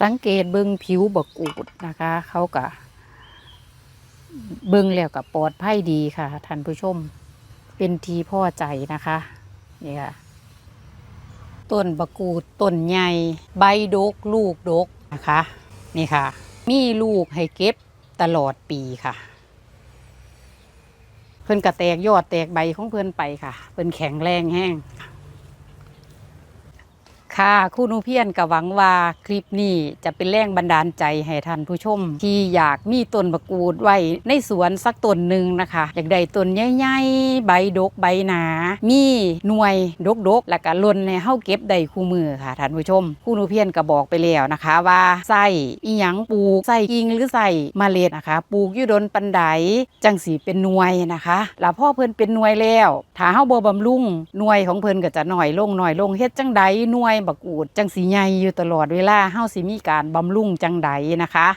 สังเกตเบิงผิวบกูดนะคะ เขาก็เบิงแล้วกับปลอดภัยดีค่ะท่านผู้ชมเป็นทีพ่อใจนะคะนี่ค่ะต้นบกูดต้นใหญ่ใบดกลูกดกนะคะนี่ค่ะ มีลูกให้เก็บตลอดปีค่ะ เพิ่นกระแตกยอดแตกใบของเพิ่นไปค่ะเพิ่นแข็งแรงแห้ง ค่ะคุณอุเพียนก็หวังว่าคลิปนี้จะเป็นแรงบันดาลใจให้ท่านผู้ชม ที่อยากมีต้นบะกรูดไว้ในสวนสักต้นหนึ่งนะคะ อยากได้ต้นใหญ่ๆใบดกใบหนา มีหน่วยดกๆแล้วก็ล้นให้เฮาเก็บได้คู่มือค่ะท่านผู้ชมคุณอุเพียนก็บอกไปแล้วนะคะว่าใส่อีหยังปลูกใส่กิ่งหรือใส่เมล็ดนะคะ ปลูกอยู่ดนปันไดจังสีเป็นหน่วยนะคะแล้วพ่อเพิ่นเป็นหน่วยแล้วถ้าเฮาบ่บำรุงหน่วยของเพิ่นก็จะหน้อยลงหน้อยลงเฮ็ดจังใดหน่วยบักกูดจังสีใหญ่อยู่ตลอดเวลาเฮาสิมีการบำรุงจังใดนะคะ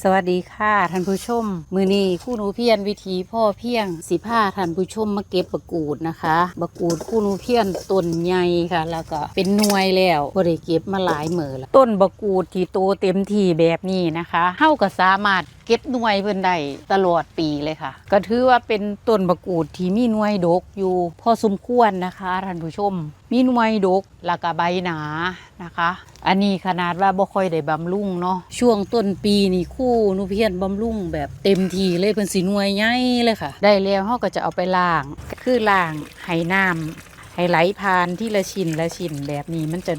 สวัสดีค่ะท่านผู้ชม มือนี้คู่หนูเพียนวิธีพ่อเพียงสิผ้าท่านผู้ชมมาเก็บบักกูดนะคะบักกูดคู่หนูเพียนต้นใหญ่ค่ะ แล้วก็เป็นหน่วยแล้วบ่ได้เก็บมาหลายมื้อแล้วต้นบักกูดที่โตเต็มที่แบบนี้นะคะเฮาก็สามารถ เก็บหน่วยเพิ่นได้ตลอดปีเลยค่ะ ก็ถือว่าเป็นต้นบักกูดที่มีหน่วยดกอยู่ พอสมควรนะคะท่านผู้ชม มีหน่วยดกแล้วก็ใบหนานะคะ อันนี้ขนาดว่าบ่ค่อยได้บำรุงเนาะช่วงต้นปีนี่คู่นูเพียนบำรุงแบบเต็มทีเลยเป็นสีหน่วยใหญ่เลยค่ะ ได้แล้วเฮาก็จะเอาไปล้างคือล้างให้น้ำให้ไหลผ่านที่ละชิ้นละชิ้นแบบนี้มันจะ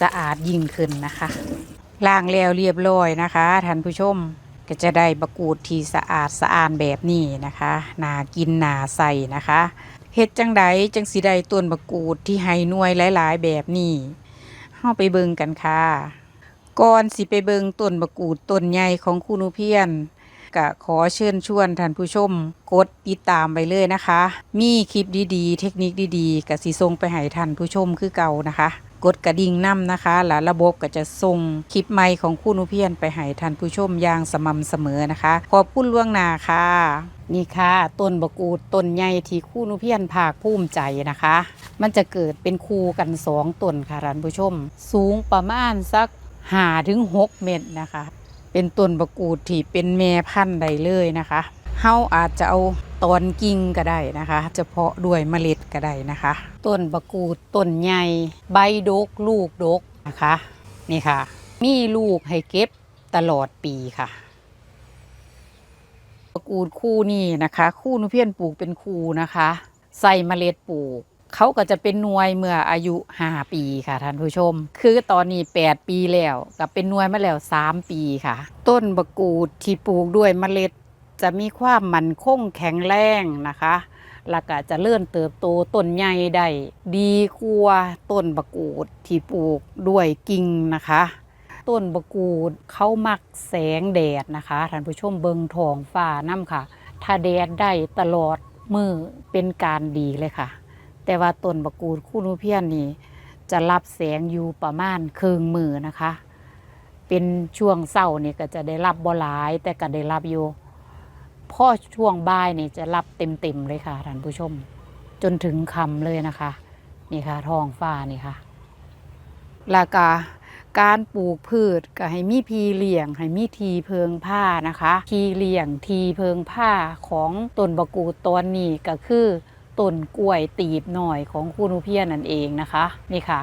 สะอาดยิ่งขึ้นนะคะล้างแล้วเรียบร้อยนะคะท่านผู้ชม ก็จะได้บะกูดที่สะอาดสะอานแบบนี้นะคะนากินนาใส่นะคะเฮ็ดจังใดจังสีได้ต้นบะกูดที่ให้หน่วยหลาย ๆ แบบนี้เฮาไปเบิ่งกันค่ะก่อนสิไปเบิ่งต้นบะกูดต้นใหญ่ของคุณนุเพียน ก็ขอเชิญชวนท่านผู้ชม กดติดตามไปเลยนะคะ มีคลิปดีๆ เทคนิคดีๆก็สิส่งไปให้ท่านผู้ชมคือเก่านะคะ กดกระดิ่งนํนะคะแล้วระบบก็จะส่งคลิปใหม่ของคุณนุเพียนไปให้ท่านผู้ชมอย่างสม่ำเสมอนะคะ ขอบคุณล่วงหน้าค่ะ นี่ค่ะต้นบกูดต้นใหญ่ที่คู่นุเพียนภาคภูมิใจนะคะ มันจะเกิดเป็นคู่กันสองต้นค่ะท่านผู้ชม สูงประมาณสักหาถึงหกเมตรนะคะ เป็นต้นบะกูดที่เป็นแม่พันธุ์ใดเลยนะคะเฮาอาจจะเอาตอนกิ่งก็ได้นะคะ เฉพาะด้วยเมล็ดก็ได้นะคะ ต้นบะกูดต้นใหญ่ใบดกลูกดกนะคะนี่ค่ะ มีลูกให้เก็บตลอดปีค่ะตระกูลคู่นี่นะคะ คู่นุเพียนปลูกเป็นคู่นะคะ ใส่เมล็ดปลูก เขาก็จะเป็นหน่วยเมื่ออายุ 5 ปีค่ะท่านผู้ชม คือตอนนี้ 8 ปีแล้วกับเป็นหน่วยมาแล้ว 3 ปีค่ะ ต้นบะกูดที่ปลูกด้วยเมล็ด จะมีความมั่นคงแข็งแรงนะคะแล้วก็จะเลื่อนเติบโตต้นใหญ่ได้ดีกว่าต้นบะกูดที่ปลูกด้วยกิ่งนะคะต้นบะกูดเขามักแสงแดดนะคะท่านผู้ชมเบิงทองฟ้าน้ำค่ะ ถ้าแดดได้ตลอดมือเป็นการดีเลยค่ะ แต่ว่าต้นบกูดคู่นูเพียนนี่จะรับแสงอยู่ประมาณครึ่งมือนะคะ เป็นช่วงเศร้านี่ก็จะได้รับบ่หลายแต่ก็ได้รับอยู่พอช่วงบ่ายนี่จะรับเต็มๆเลยค่ะท่านผู้ชม จนถึงคำเลยนะคะ นี่ค่ะทองฟ้านี่ค่ะแล้วก็การปลูกพืชก็ให้มีพีเลี้ยงให้มีทีเพิงผ้านะคะ ทีเลี้ยงทีเพิงผ้าของต้นบกูดตอนนี้ก็คือ ต้นกล้วยตีบหน่อยของคุณอุเพียนนั่นเองนะคะนี่ค่ะ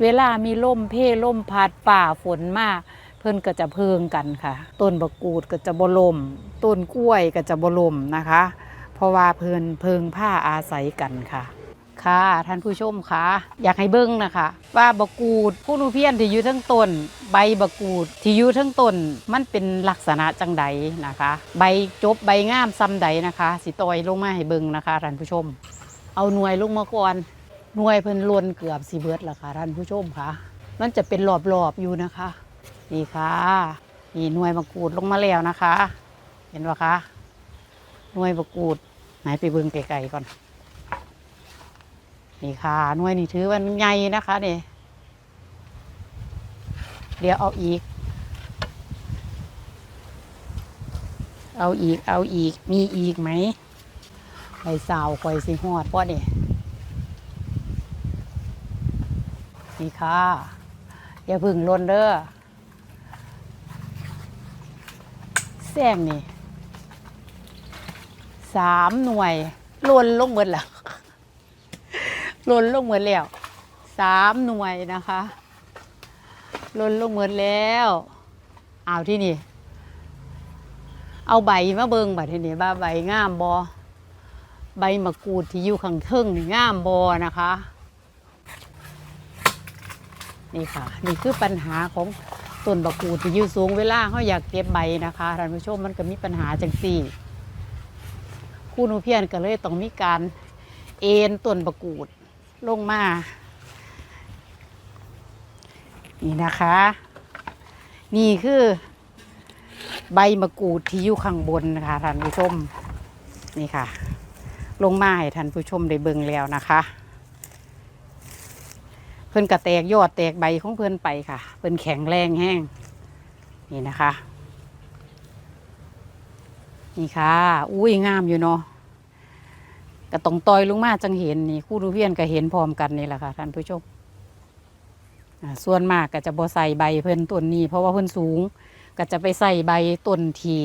เวลามีล่มเพล่มพัดป่าฝนมาก เพิ่นก็จะเพิงกันค่ะ ต้นบะกูดก็จะบลมต้นกล้วยก็จะบลมนะคะ เพราะว่าเพิ่นเพิงผ้าอาศัยกันค่ะ ค่ะท่านผู้ชมคะอยากให้เบิ้งนะคะ ว่าบะกูดผู้นูเพียนที่อยู่ทั้งต้น ใบบะกูดที่อยู่ทั้งต้น มันเป็นลักษณะจังใดนะคะ ใบจบใบงามซ้ำใดนะคะ สิตอยลงมาให้เบิ้งนะคะท่านผู้ชม เอาหน่วยลงมาก่อนหน่วยเพิ่นล้นเกือบสีเบิดล้วค่ะท่านผู้ชมค่ะ มันจะเป็นรอบๆอยู่นะคะนี่ค่ะนี่หน่วยบะกูดลงมาแล้วนะคะ เห็นปะคะหน่วยบะกูดไหนไปเบิ้งไกลๆก่อน นี่ค่ะหน่วยนี่ถือว่าใหญ่นะคะเนี่ยเดี๋ยวเอาอีก เอาอีก เอาอีก มีอีกไหมใบสาวคอยสิหอดพ่อเนี่ยนี่ค่ะ อย่าพึ่งลนเด้อแซงนี่สามหน่วยล่นลงหมดแล้ว ล่นลงหมดแล้วสามหน่วยนะคะหล่นลงหมดแล้วเอาที่นี่ เอาใบมาเบิงบัดทีนี้ว่าใบงามบอใบมะกรูดที่อยู่ข้างเทิงนี่งามบอนะคะ นี่ค่ะ นี่คือปัญหาของต้นบะกรูดที่อยู่สูงเวลาเขาอยากเก็บใบนะคะท่านผู้ชมมันก็มีปัญหาจังสี่คู่นูเพียนก็เลยต้องมีการเอ็นต้นบะกรูด ลงมา นี่นะคะ นี่คือ ใบมะกรูดที่อยู่ข้างบนนะคะท่านผู้ชม นี่ค่ะ ลงมาให้ท่านผู้ชมได้เบิ่งแล้วนะคะ เพิ่อนกระแตกยอดแตกใบของเพิ่อนไปค่ะ เพิ่อนแข็งแรงแห้ง นี่นะคะ นี่ค่ะ อุ้ยงามอยู่เนาะ กระตองตอยลงมาจังเห็นนี่คู่ดูเวียนก็เห็นพร้อมกันนี่แหละค่ะท่านผู้ชมส่วนมากก็จะบ่ใส่ใบเพิ่นต้นนี้ เพราะว่าเพิ่นสูง ก็จะไปใส่ใบต้นที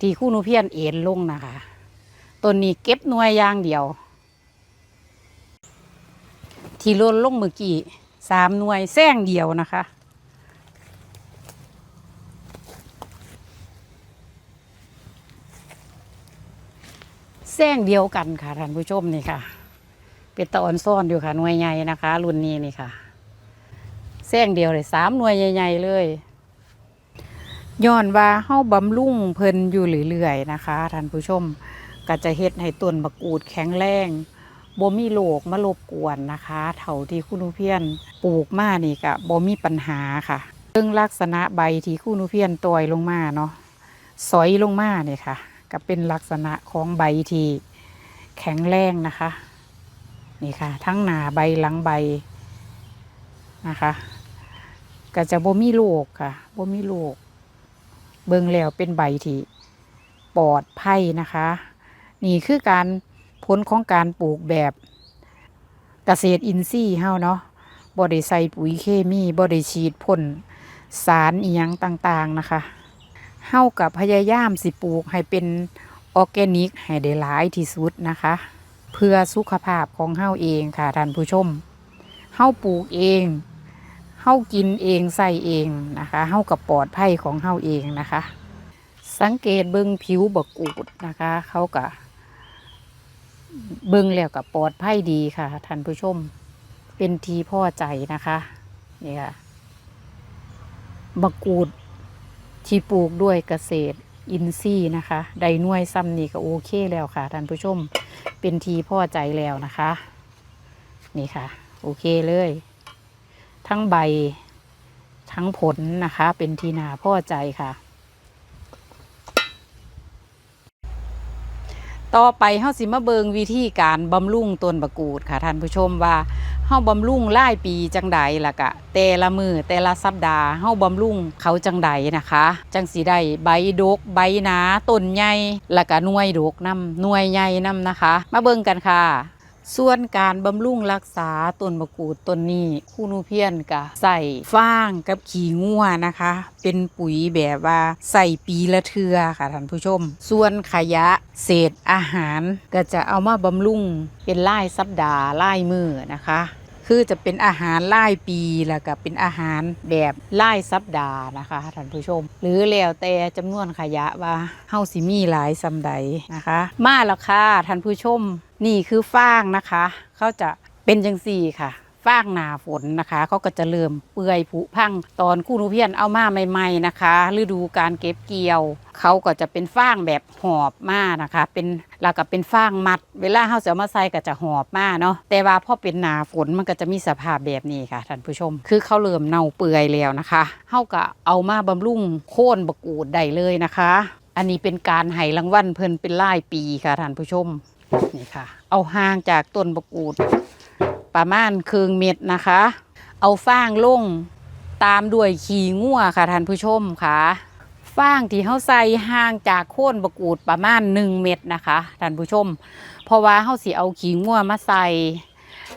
ทีคู่นูเพียนเอ็นลงนะคะต้นนี้เก็บหน่วยยางเดียว ที่ล่นลงเมื่อกี้สามหน่วยแซงเดียวนะคะ แซงเดียวกันค่ะท่านผู้ชมนี่ค่ะ เป็นตะออนซ่อนอยู่ค่ะหน่วยใหญ่นะคะ รุ่นนี้นี่ค่ะแซงเดียวเลยสามหน่วยใหญ่ๆเลยย้อนว่าเฮาบำรุงเพิ่นอยู่เรื่อยๆนะคะท่านผู้ชมก็จะเฮ็ดให้ต้นมะกรูดแข็งแรงบ่มีโรคมารบกวนนะคะ เท่าที่คุณนุเพียนปลูกมานี่ก็บ่มีปัญหาค่ะเรื่องลักษณะใบที่คุณนุเพียนตอยลงมาเนาะสอยลงมาเนี่ยค่ะ ก็เป็นลักษณะของใบที่แข็งแรงนะคะ นี่ค่ะ ทั้งหนาใบหลังใบนะคะก็จะบ่มีโรคค่ะบ่มีโรคเบิ่งแล้วเป็นใบที่ปลอดภัยนะคะ นี่คือการผลของการปลูกแบบเกษตรอินทรีย์เฮาเนาะบ่ได้ใส่ปุ๋ยเคมีบ่ได้ฉีดพ่นสารอีหยังต่างๆนะคะ เฮากับพยายามสิปลูกให้เป็นออร์แกนิกให้ได้หลายที่สุดนะคะ เพื่อสุขภาพของเฮาเองค่ะท่านผู้ชมเฮาปลูกเองเฮากินเองใส่เองนะคะเฮากับปลอดภัยของเฮาเองนะคะ สังเกตเบิ่งผิวบกูดนะคะเขากับเบิ่งแล้วกับปลอดภัยดีค่ะท่านผู้ชมเป็นทีพ่อใจนะคะนี่ค่ะบกูด ที่ปลูกด้วยเกษตรอินทรีย์นะคะไดน่วยซ้ำนี่ก็โอเคแล้วค่ะท่านผู้ชมเป็นทีพ่อใจแล้วนะคะ นี่ค่ะ โอเคเลย ทั้งใบทั้งผลนะคะ เป็นทีนาพ่อใจค่ะ ต่อไปเฮาสิมาเบิงวิธีการบำรุงต้นบะกรูดค่ะท่านผู้ชมว่า เฮาบำรุงรายปีจังใดล่ะกะ แต่ละมือแต่ละสัปดาห์เฮาบำรุงเขาจังใดนะคะ จังสีได้ใบดก ใบหนาต้นใหญ่ล้วก็หน่วยดกนํหน่วยใหญ่นํนะคะ มาเบิ่งกันค่ะส่วนการบำรุงรักษาต้นมะกรูดต้นนี้คู่นูเพียนกะใส่ฟางกับขี้งัวนะคะ เป็นปุ๋ยแบบว่าใส่ปีละเทือค่ะท่านผู้ชม ส่วนขยะเศษอาหารก็จะเอามาบำรุงเป็นไล่สัปดาห์ไล่มือนะคะ คือจะเป็นอาหารไล่ปีแล้วก็เป็นอาหารแบบไล่สัปดาห์นะคะท่านผู้ชม หรือแล้วแต่จำนวนขยะว่าเฮาสิมีหลายซำใดนะคะ มาแล้วค่ะท่านผู้ชมนี่คือฟางนะคะ เขาจะเป็นจังสี่ค่ะ ฟางหนาฝนนะคะเขาก็จะเริ่มเปื่อยผุพังตอนคู่นุเพียนเอามาใหม่ๆนะคะฤดูการเก็บเกี่ยวเขาก็จะเป็นฟางแบบหอบมานะคะ เป็นแล้วก็เป็นฟางมัด เวลาเขาจะเอามาใส่ก็จะหอบมาเนาะแต่ว่าพอเป็นหนาฝนมันก็จะมีสภาพแบบนี้ค่ะท่านผู้ชม คือเขาเริ่มเน่าเปื่อยแล้วนะคะเขาก็เอามาบำรุงโค่นบกูดได้เลยนะคะ อันนี้เป็นการให้รางวัลเพิ่นเป็นรายปีค่ะท่านผู้ชมนี่ค่ะ เอาห่างจากต้นบกูด ประมาณครึ่งเม็ดนะคะ เอาฟางลงตามด้วยขี้งัวค่ะท่านผู้ชมค่ะฟางที่เขาใส่ห่างจากโค่นบกูดประมาณหนึ่งเม็ดนะคะท่านผู้ชม เพราะว่าเขาสิเอาขี้งัวมาใส่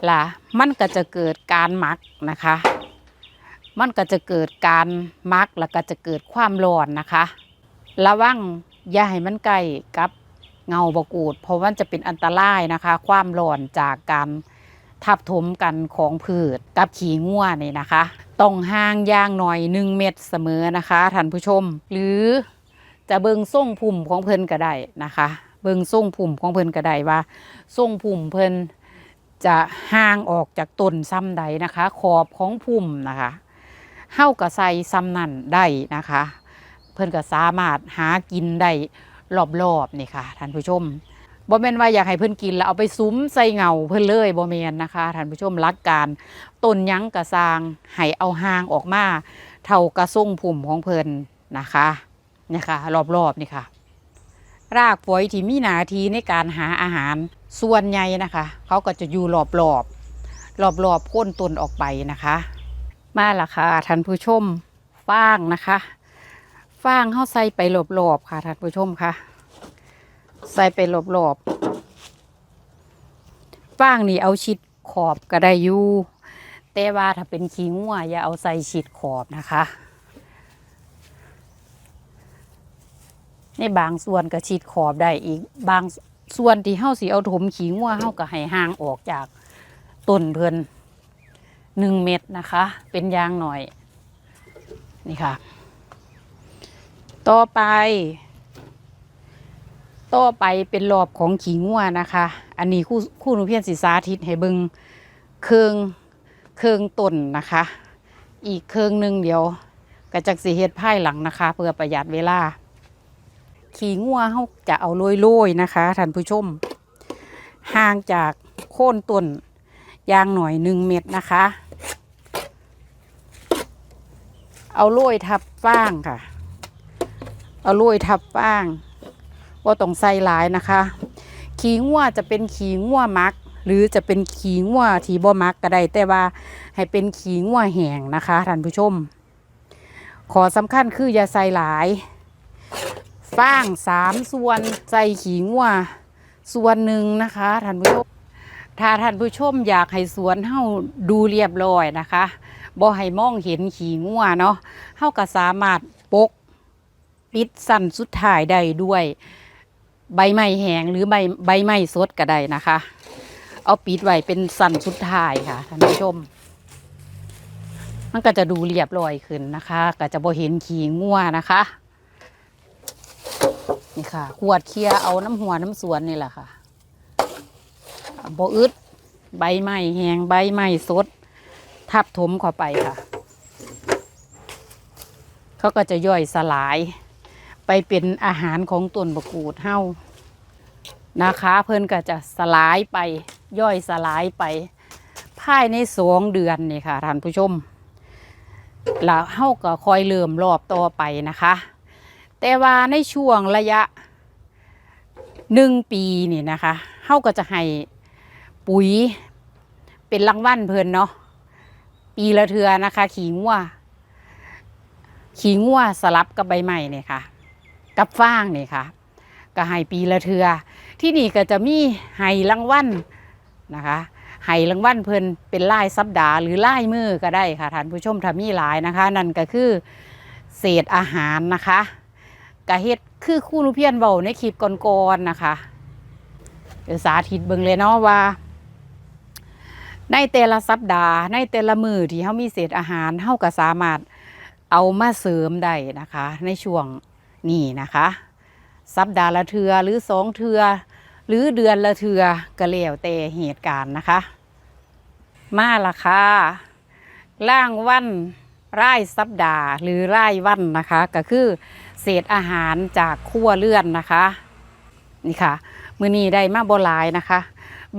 ล่ะมันก็จะเกิดการหมักนะคะ มันก็จะเกิดการมักแล้วก็จะเกิดความร้อนนะคะ ระวังอย่าให้มันใกล้กับเงาบกูด เพราะว่าจะเป็นอันตรายนะคะ ความร้อนจากการ ทับถมกันของพืชกับขี้ง่วนี่นะคะ ต้องห่างย่างหน่อยหนึ่งเมตรเสมอนะคะท่านผู้ชม หรือจะเบิงส่งพุ่มของเพิ่นก็ได้นะคะ เบิงส่งพุ่มของเพิ่นก็ได้ว่าส่งพุ่มเพิ่นจะห่างออกจากต้นซ้ำใดนะคะ ขอบของพุ่มนะคะเฮาก็ใส่ซ้ำนั่นได้นะคะ เพิ่นก็สามารถหากินได้รอบๆนี่ค่ะท่านผู้ชม บ่แม่นว่าอยากให้เพิ่นกินแล้วเอาไปซุ้มใส่เงาเพิ่นเลยบ่แม่นนะคะท่านผู้ชมรักการต้นยังกระซางให้เอาหางออกมาเท่ากระส่งพุ่มของเพิ่นนะคะเนี่ยค่ะรอบๆนี่ค่ะ รากฝอยที่มีหนาทีในการหาอาหารส่วนใหญ่นะคะ เขาก็จะอยู่รอบๆรอบๆโพ้นต้นออกไปนะคะ มาละค่ะท่านผู้ชมฟางนะคะฟางเข้าใส่ไปหลบๆค่ะท่านผู้ชมค่ะ ใส่ไปหลบๆฟางนี่เอาชิดขอบก็ได้อยู่แต่ว่าถ้าเป็นขี้งัวอย่าเอาใส่ชิดขอบนะคะ ในบางส่วนก็ชิดขอบได้อีก บางส่วนที่เฮาสิเอาถมขี้งัวเฮาก็ให้ห่างออกจากต้นเพิ่นหนึ่งเม็ดนะคะ เป็นยางหน่อย นี่ค่ะ ต่อไป ต่อไปเป็นรอบของขี่งัวนะคะ อันนี้คู่คู่หนูเพียนศิสาธิตให้เบิงเครืองเครืองต้นนะคะ อีกเครืองหนึ่งเดี๋ยวกระจักสีเฮ็ดไพ่หลังนะคะ เพื่อประหยัดเวลา ขี่งัวเขาจะเอาโรยๆนะคะท่านผู้ชม ห่างจากโค่นต้นยางหน่อยหนึ่งเม็ดนะคะ เอาโรยทับฟางค่ะ เอาโรยทับฟาง ว่าต้องใส่หลายนะคะ ขีงัวจะเป็นขีงัวมัก หรือจะเป็นขีงัวทีบ่มักก็ได้แต่ว่าให้เป็นขีงัวแห้งนะคะท่านผู้ชม ขอสำคัญคืออย่าใส่หลายฟางสามส่วนใส่ขีงัวส่วนหนึ่งนะคะท่านผู้ชมถ้าท่านผู้ชมอยากให้สวนเฮาดูเรียบร้อยนะคะบ่ให้มองเห็นขีงัวเนาะเฮาก็สามารถปก ปิดสั้นสุดท้ายได้ด้วย ใบไม้แห้งหรือใบใบไม้สดก็ได้นะคะ เอาปิดไว้เป็นสันสุดท้ายค่ะท่านผู้ชม มันก็จะดูเรียบร้อยขึ้นนะคะ ก็จะบ่เห็นขีงัวนะคะ นี่ค่ะ ขวดเคลียเอาน้ำหัวน้ำสวนนี่แหละค่ะบอึดใบไม้แหงใบไม้สด ทับถมเข้าไปค่ะ เขาก็จะย่อยสลาย ไปเป็นอาหารของต้นบกูดเฮานะคะ เพิ่นก็จะสลายไปย่อยสลายไปภายในสองเดือนนี่ค่ะท่านผู้ชมแล้วเฮาก็คอยเริ่มรอบต่อไปนะคะ แต่ว่าในช่วงระยะหนึ่งปีนี่นะคะเฮาก็จะให้ปุ๋ยเป็นรางวัลเพิ่นเนาะปีละเทือนะคะ ขี่งัวขี่งัวสลับกับใบไม้เนี่ยค่ะ กับฟางเนี่ยค่ะก็ให้ปีละเทือ ที่นี่ก็จะมีให้รางวัลนะคะให้รางวัลเพิ่นเป็นลายสัปดาห์หรือลายมือก็ได้ค่ะท่านผู้ชมถ้ามีหลายนะคะ นั่นก็คือเศษอาหารนะคะกะเฮ็ดคือคู่นุเพียนเบาในคลิปก่อนๆนะคะเดี๋ยวสาธิตเบิ่งเลยเนาะว่า ในแต่ละสัปดาห์ ในแต่ละมือที่เขามีเศษอาหารเขาก็สามารถเอามาเสริมได้นะคะ ในช่วง นี้นะคะ สัปดาห์ละเทือหรือสองเทือ หรือเดือนละเทือก็แล้วแต่เหตุการณ์นะคะ มาละค่ะล่างวันไร่สัปดาห์ หรือไร่วันนะคะ ก็คือเศษอาหารจากขั้วเลื่อนนะคะ นี่ค่ะ มือนี้ได้มาบ่หลายนะคะ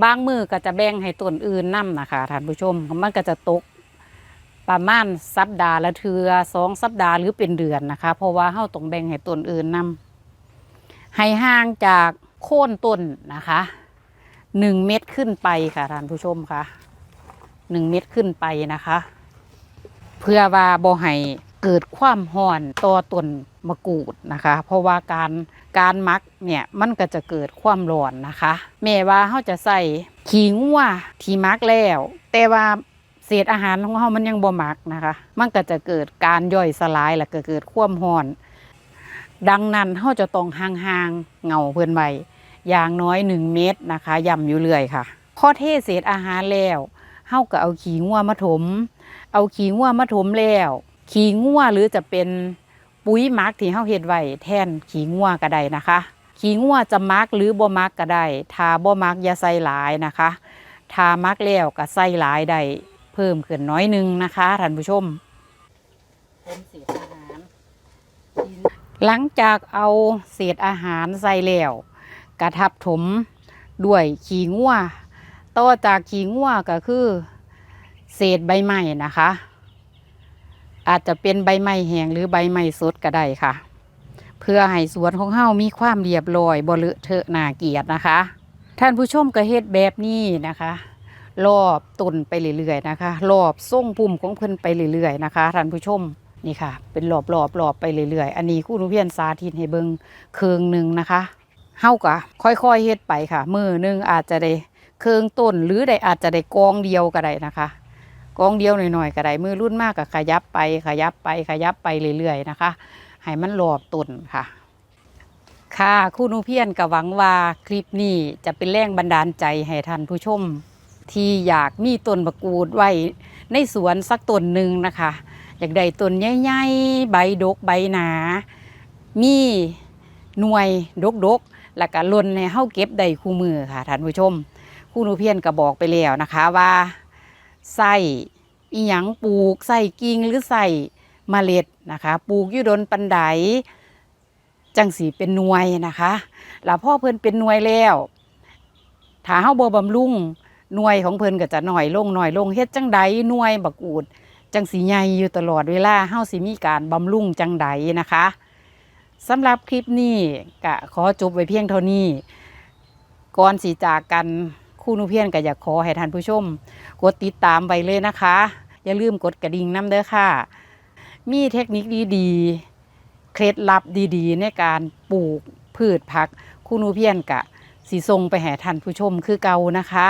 บางมือก็จะแบ่งให้ต้นอื่นนํนะคะท่านผู้ชมมันก็จะตก ประมาณสัปดาห์ละเทือสองสัปดาห์หรือเป็นเดือนนะคะ เพราะว่าเฮาต้องแบ่งให้ต้นอื่นนํให้ห่างจากโค่นต้นนะคะหนึ่งเม็ดขึ้นไปค่ะท่านผู้ชมค่ะหนึ่งเม็ดขึ้นไปนะคะ เพื่อว่าบ่ให้เกิดความห่อนต่อต้นมะกรูดนะคะ เพราะว่าการการมักเนี่ยมันก็จะเกิดความร้อนนะคะแม่ว่าเขาจะใส่ขี้งัวที่มักแล้ว แต่ว่า เศษอาหารของเขามันยังบ่มักนะคะ มันก็จะเกิดการย่อยสลายแล้วก็เกิดความร้อน ดังนั้นเฮาจะต้องห่างๆเงาเพิ่อนไว้อย่างน้อย 1 เมตรนะคะย่ำอยู่เรื่อยค่ะ พอเทเศษอาหารแล้วเฮาก็เอาขี้งัวมาถม เอาขี้งัวมาถมแล้ว ขี้งัวหรือจะเป็นปุ๋ยมักที่เฮาเฮ็ดไว้แทนขี้งัวก็ได้นะคะ ขี้งัวจะมักหรือบ่มักก็ได้ถ้าบ่มักอย่าใส่หลายนะคะถ้ามักแล้วก็ใส่หลายได้ พิ่มขึ้นน้อยหนึงนะคะท่านผู้ชมเป็นเศษอาหารหลังจากเอาเศษอาหารใส่แล้วกระทับถมด้วยขี้งัวต่อจากขี้งัวก็คือ เศษใบไม้นะคะ อาจจะเป็นใบไม้แห้งหรือใบไม้สดก็ได้ค่ะ เพื่อให้สวนของเฮามีความเรียบร้อยบ่เลอะเทอะนาเกียดนะคะ ท่านผู้ชมก็เฮ็ดแบบนี้นะคะ รอบต้นไปเรื่อยๆนะคะรอบทรงปุ่มของเพิ่นไปเรื่อยๆนะคะท่านผู้ชมนี่ค่ะ เป็นรอบๆรอบไปเรื่อยๆ อันนี้คู่นุเพียนสาธิตให้เบิงเคืองหนึ่งนะคะเฮาก็ค่อยๆเฮ็ดไปค่ะ มือหนึงอาจจะได้เคืองต้นหรือได้อาจจะได้กองเดียวก็ได้นะคะ กองเดียวหน่อยๆก็ได้มือรุ่นมากก็ขยับไปขยับไปขยับไปเรื่อยๆนะคะให้มันรอบต้นค่ะค่ะคู่นูเพียนก็หวังว่าคลิปนี้จะเป็นแรงบันดาลใจให้ท่านผู้ชม ที่อยากมีต้นมะกรูดไว้ในสวนสักต้นหนึ่งนะคะ อยากได้ต้นใหญ่ๆใบดกใบหนา มีหน่วยดกๆแล้วก็ล่นในเฮาเก็บได้คู่มือค่ะท่านผู้ชมคู่นูเพียนก็บอกไปแล้วนะคะว่าใส่อีหยังปลูกใส่กิ่งหรือใส่เมล็ดนะคะปลูกอยู่ดนปันไดจังสีเป็นหน่วยนะคะแล้วพ่อเพิ่นเป็นหน่วยแล้วถ้าเฮาบ่บำรุง หน่วยของเพิ่นก็จะหน่อยลงหน่อยลงเฮ็ดจังใดหน่วยบักอูด จังสีใหญ่อยู่ตลอดเวลาเฮาสิมีการบำรุงจังใดนะคะสำหรับคลิปนี้ก็ขอจบไว้เพียงเท่านี้ ก่อนสีจากกันคู่นุเพียนก็อยากขอให้ท่านผู้ชม กดติดตามไว้เลยนะคะ อย่าลืมกดกระดิ่งน้ำเด้อค่ะ มีเทคนิคดีๆ เคล็ดลับดีๆ ในการปลูกพืชผักคู่นุเพียนกะสีทรงไปแห่ท่านผู้ชมคือเก่านะคะ